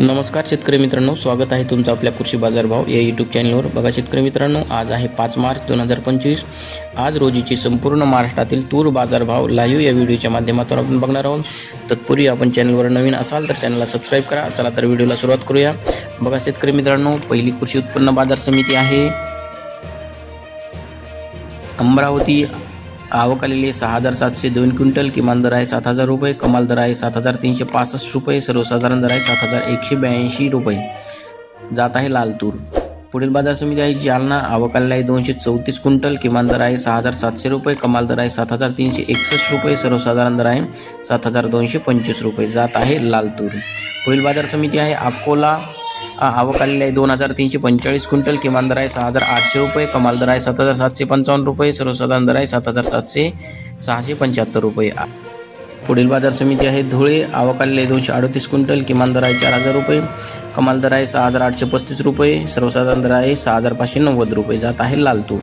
नमस्कार शेतकरी मित्रांनो स्वागत आहे तुमचं आपल्या कृषी बाजारभाव या यूट्यूब चॅनलवर बघा शेतकरी मित्रांनो आज आहे पाच मार्च दोन हजार पंचवीस. आज रोजीची संपूर्ण महाराष्ट्रातील तूर बाजारभाव लाईव्ह या व्हिडिओच्या माध्यमातून आपण बघणार आहोत. तत्पूर्वी आपण चॅनलवर नवीन असाल तर चॅनलला सबस्क्राईब करा. चला तर व्हिडिओला सुरुवात करूया. बघा शेतकरी मित्रांनो पहिली कृषी उत्पन्न बाजार समिती आहे. अमरावती आवक आलेली सहा हजार सातशे दोन क्विंटल किमान दर आहे सात हजार रुपये कमाल दर आहे सात हजार तीनशे पासष्ट रुपये सर्वसाधारण दर आहे सात हजार एकशे ब्याऐंशी रुपये. जात आहे लाल तूर पुढील बाजार समिती आहे जालना. आवक आलेला आहे दोनशे चौतीस क्विंटल किमान दर आहे सहा हजार सातशे रुपये कमाल दर आहे सात हजार तीनशे एकसष्ट रुपये सर्वसाधारण दर आहे सात हजार दोनशे पंचवीस रुपये. जात आहे लाल तूर पुढील बाजार समिती आहे अकोला. आवक आलेली आहे. दोन हजार तीनशे पंचेचाळीस क्विंटल किमान दर आहे. सहा हजार आठशे रुपये. कमाल दर आहे. सात हजार सातशे पंचावन्न रुपये. सर्वसाधारण दर आहे. सात हजार सातशे सहाशे पंच्याहत्तर रुपये. पुढील बाजार समिती आहे. धुळे. आवक आलेली आहे. दोनशे अडतीस क्विंटल. किमान दर आहे चार हजार रुपये. कमाल दर आहे. सहा हजार आठशे पस्तीस रुपये. सर्वसाधारण दर आहे. सहा हजार पाचशे नव्वद रुपये. जात आहे लालतूर.